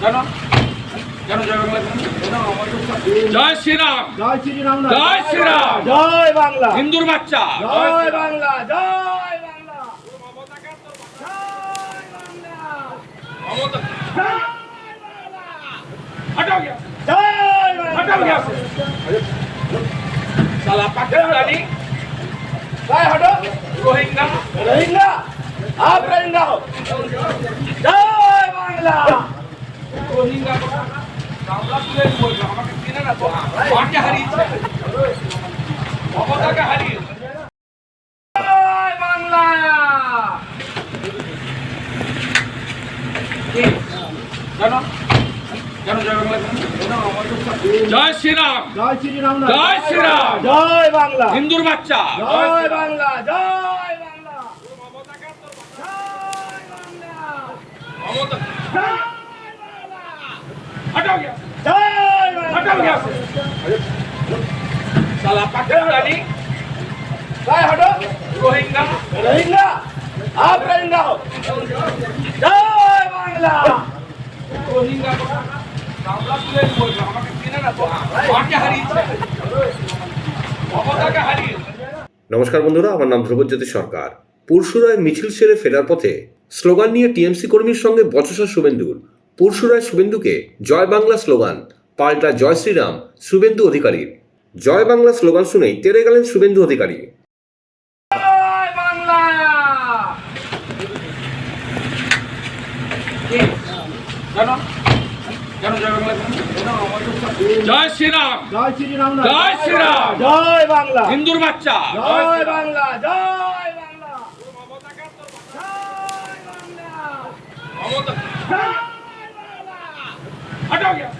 কেন কেন জয় শ্রীরাম। জয় শ্রীরাম জয় শ্রীরাম। জয় বাংলা। হিন্দুর বাচ্চা। জয় বাংলা জয় রোহিঙ্গা। রোহিঙ্গা? জয় শ্রীরাম। জয় শ্রীরাম। জয় শ্রীরাম। জয় বাংলা। হিন্দুর বাচ্চা। জয় বাংলা। জয় বাংলা हटो गया साला पाकिस्तानी জয় হটো रोहिंगा রোহিঙ্গা আপ রোহিঙ্গা হো জয় বাংলা রোহিঙ্গা को কামলা তুলে বলছো আমাকে চিনে না তো মাকে হারিয়েছে মমতাকে হারিয়েছে নমস্কার বন্ধুরা আমার নাম ধ্রুবজ্যোতি সরকার পরশুরায় মিছিল সেরে ফেরার পথে স্লোগান নিয়ে টিএমসি কর্মীর সঙ্গে বচসা শুভেন্দুর পরশুরায় শুভেন্দুকে জয় বাংলা স্লোগান পাল্টা জয় শ্রীরাম শুভেন্দু অধিকারীর জয় বাংলা স্লোগান শুনেই তেরে গেলেন শুভেন্দু অধিকারী। জয় বাংলা! কেন কেন জয় বাংলা জয় শ্রীরাম! জয় শ্রীরাম জয় শ্রীরাম। জয় বাংলা। হিন্দুর বাচ্চা! জয় বাংলা জয় বাংলা। জয় বাংলা!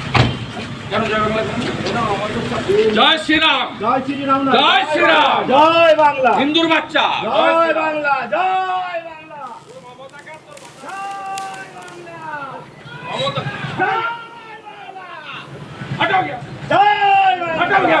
জয় বাংলা জয় শ্রীরাম জয় শ্রীরাম না জয় শ্রীরাম। জয় বাংলা হিন্দুর বাচ্চা জয় বাংলা জয় বাংলা জয় বাংলা মমতা জয় हटो गया